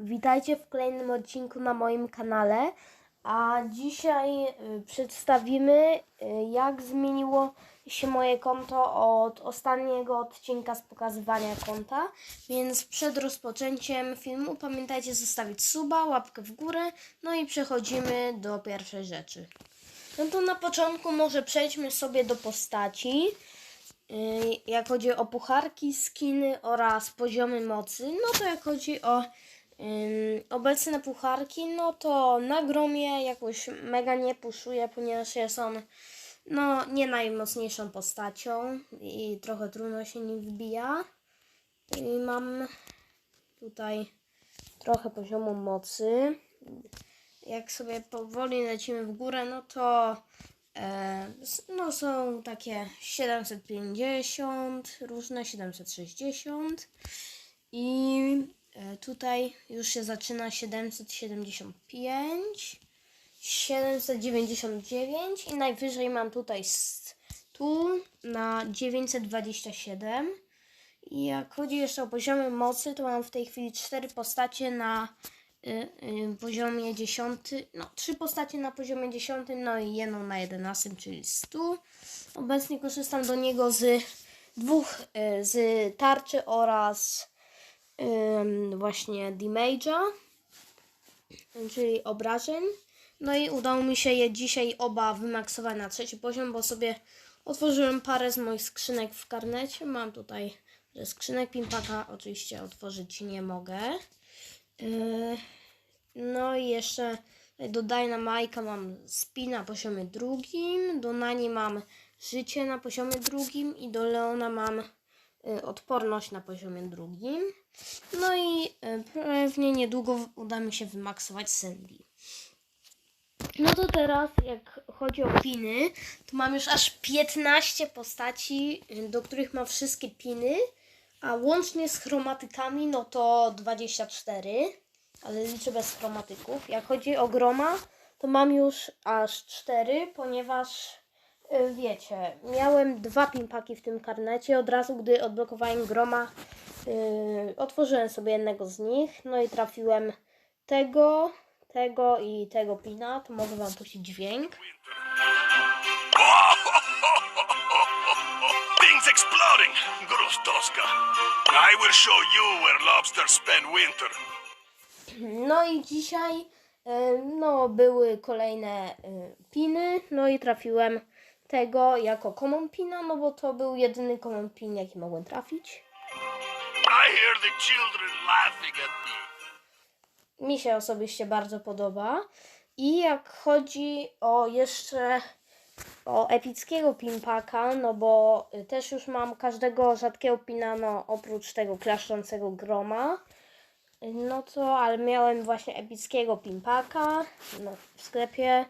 Witajcie w kolejnym odcinku na moim kanale. A dzisiaj y, przedstawimy, y, jak zmieniło się moje konto od ostatniego odcinka z pokazywania konta. Więc przed rozpoczęciem filmu pamiętajcie zostawić suba, łapkę w górę. No i przechodzimy do pierwszej rzeczy. No to na początku może przejdźmy sobie do postaci. Yy, jak chodzi o pucharki, skiny oraz poziomy mocy, no to jak chodzi o obecne pucharki, no to na gromie jakoś mega nie puszuję, ponieważ jest on no nie najmocniejszą postacią i trochę trudno się nim wbija. I mam tutaj trochę poziomu mocy. Jak sobie powoli lecimy w górę, no to E, No są takie 750, różne 760 i tutaj już się zaczyna 775, 799 i najwyżej mam tutaj tu na 927. I jak chodzi jeszcze o poziomy mocy, to mam w tej chwili cztery postacie na y, y, poziomie 10, no trzy postacie na poziomie 10, no i jedną na 11, czyli 100. Obecnie korzystam do niego z dwóch, y, z tarczy oraz właśnie damage'a, czyli obrażeń. No i udało mi się je dzisiaj oba wymaksować na trzeci poziom, bo sobie otworzyłem parę z moich skrzynek w karnecie. Mam tutaj że skrzynek Pimpaka, oczywiście otworzyć nie mogę. Yy, no i jeszcze do Dynamite'a mam spin na poziomie drugim, do Nani mam życie na poziomie drugim i do Leona mam y, odporność na poziomie drugim. No i y, pewnie niedługo uda mi się wymaksować Sandy. No to teraz, jak chodzi o piny, to mam już aż 15 postaci, y, do których mam wszystkie piny, a łącznie z chromatykami, no to 24, ale liczę bez chromatyków. Jak chodzi o groma, to mam już aż 4, ponieważ y, wiecie, miałem dwa pimpaki w tym karnecie. Od razu, gdy odblokowałem groma, y, otworzyłem sobie jednego z nich, no i trafiłem tego, tego i tego pina. To mogę wam puścić dźwięk. Things exploding! Grustoska. I will show you where lobsters spend winter. No i dzisiaj y, no, były kolejne y, piny, no i trafiłem tego jako common pina, no bo to był jedyny common pin, jaki mogłem trafić. I hear the children laughing at me. Mi się osobiście bardzo podoba. I jak chodzi o jeszcze o epickiego pinpaka, no bo też już mam każdego rzadkiego pina, no oprócz tego klaszczącego groma. No to, ale miałem właśnie epickiego pinpaka no, w sklepie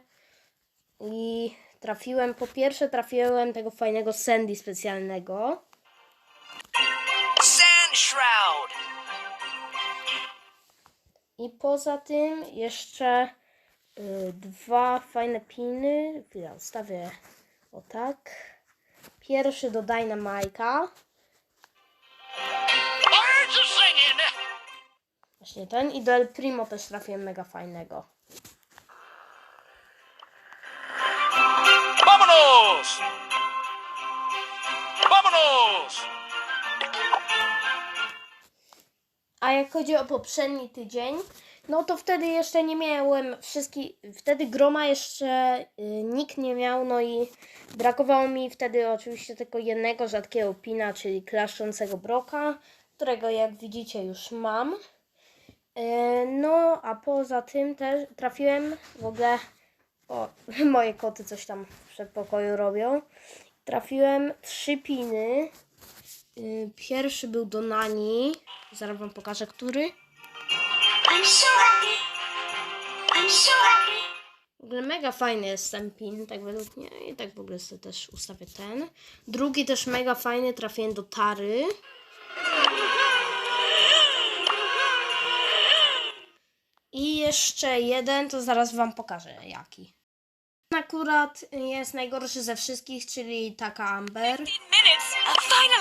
i trafiłem, po pierwsze trafiłem tego fajnego Sandy specjalnego. Shroud. I poza tym jeszcze y, dwa fajne piny. Chwila, ustawię o tak. Pierwszy do singing. Właśnie ten. I do El Primo też trafiłem mega fajnego. A jak chodzi o poprzedni tydzień, no to wtedy jeszcze nie miałem wszystkich, wtedy groma jeszcze y, nikt nie miał, no i brakowało mi wtedy oczywiście tylko jednego rzadkiego pina, czyli klaszczącego broka, którego jak widzicie już mam. Y, no, a poza tym też trafiłem w ogóle, o, moje koty coś tam w przedpokoju robią. Trafiłem trzy piny. Y, Pierwszy był do Nani. Zaraz wam pokażę, który. W ogóle mega fajny jest ten pin, tak według mnie. I tak w ogóle sobie też ustawię ten. Drugi też mega fajny, trafiłem do Tary. I jeszcze jeden, to zaraz wam pokażę jaki. Akurat jest najgorszy ze wszystkich, czyli taka Amber.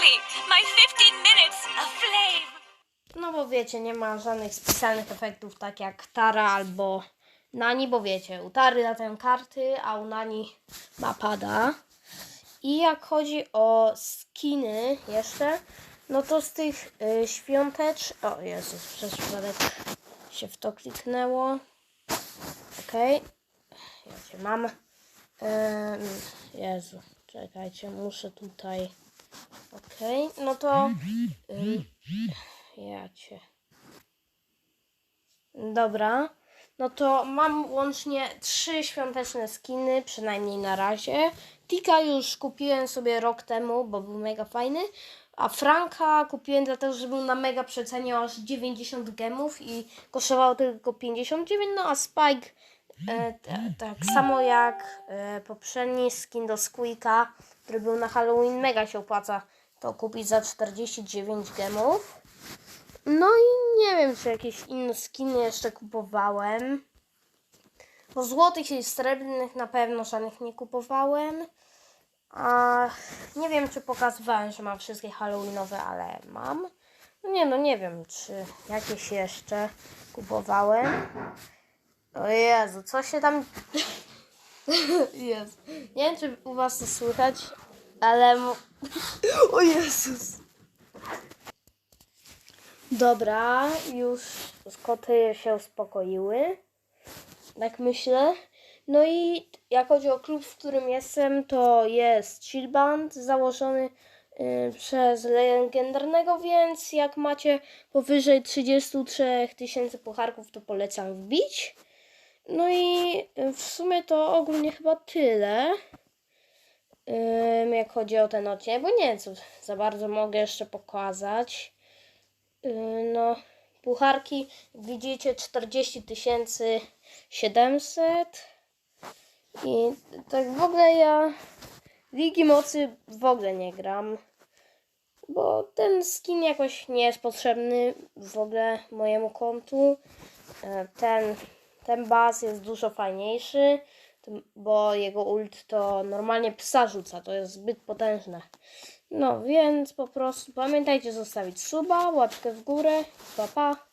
15 minutes. Finally, my 15 minutes of flame. No bo wiecie, nie ma żadnych specjalnych efektów, tak jak Tara albo Nani, bo wiecie, u Tary latają karty, a u Nani ma pada. I jak chodzi o skiny jeszcze, no to z tych y, świątecz... O Jezus, przez przypadek się w to kliknęło. Okej. Ja cię mam. Ym, Jezu, czekajcie, muszę tutaj... Okej, no to... Ym, ja cię... Dobra. No to mam łącznie trzy świąteczne skiny, przynajmniej na razie. Tika już kupiłem sobie rok temu, bo był mega fajny. A Franka kupiłem dlatego, że był na mega przecenie aż 90 gemów i kosztowało tylko 59. No a Spike e, tak samo jak e, poprzedni skin do Squeaka, który był na Halloween, mega się opłaca to kupić za 49 gemów. No i nie wiem, czy jakieś inne skiny jeszcze kupowałem. Bo złotych i srebrnych na pewno żadnych nie kupowałem. A nie wiem, czy pokazywałem, że mam wszystkie Halloweenowe, ale mam. No nie, no nie wiem, czy jakieś jeszcze kupowałem. O Jezu, co się tam... Jezu. Nie wiem, czy u Was to słychać, ale... O Jezus. Dobra, już koty się uspokoiły. Tak myślę. No i jak chodzi o klub, w którym jestem, to jest Chillband założony y, przez legendarnego, więc jak macie powyżej 33 tysięcy pucharków, to polecam wbić. No i w sumie to ogólnie chyba tyle. Jak chodzi o ten odcinek, bo nie wiem, co za bardzo mogę jeszcze pokazać. No, pucharki, widzicie, 40 700. I tak w ogóle ja Ligi Mocy w ogóle nie gram, bo ten skin jakoś nie jest potrzebny w ogóle mojemu kontu. E, Ten, ten baz jest dużo fajniejszy, bo jego ult to normalnie psa rzuca, to jest zbyt potężne. No więc po prostu pamiętajcie zostawić suba, łapkę w górę, pa pa.